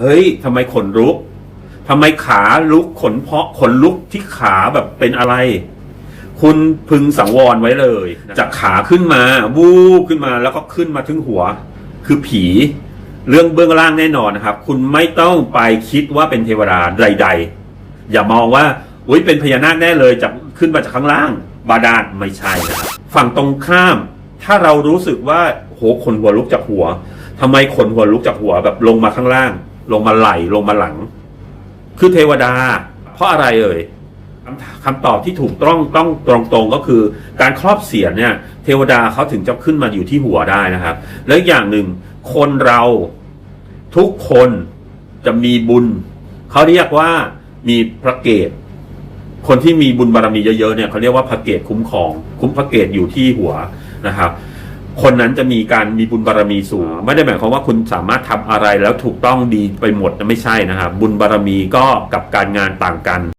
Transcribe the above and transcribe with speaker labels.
Speaker 1: เฮ้ยทำไมขนลุกทำไมขาลุกขนเพาะขนลุกที่ขาแบบเป็นอะไร คุณพึงสังวรไว้เลย จากขาขึ้นมา วูบขึ้นมาแล้วก็ขึ้นมาถึงหัว คือผีเรื่องเบื้องล่างแน่นอนนะครับ คุณไม่ต้องไปคิดว่าเป็นเทวดาใด ๆ อย่ามองว่าอุ้ยเป็นพญานาคแน่เลยจากขึ้นมาจากข้างล่าง บาดาลไม่ใช่นะครับฝั่งตรงข้าม ถ้าเรารู้สึกว่าโหขนหัวลุกจากหัวทำไมขนหัวลุกจากหัวแบบลงมาข้างล่าง ลงมาไหลลงมาหลัง คือเทวดา เพราะอะไรเอ่ยคำตอบที่ถูกต้องต้องตรงตรงๆก็คือ การครอบเสียรเนี่ย เทวดาเขาถึงจะขึ้นมาอยู่ที่หัวได้นะครับ และอย่างหนึ่งคนเราทุกคนจะมีบุญ เขาเรียกว่ามีพระเกตคนที่มีบุญบารมีเยอะๆเนี่ยเขาเรียกว่าพระเกตคุ้มครอง คุ้มพระเกตอยู่ที่หัวนะครับ คนนั้นจะมีการมีบุญบารมีสูง ไม่ได้หมายความว่าคุณสามารถทำอะไรแล้วถูกต้องดีไปหมดนะไม่ใช่นะครับบุญบารมีก็กับการงานต่างกัน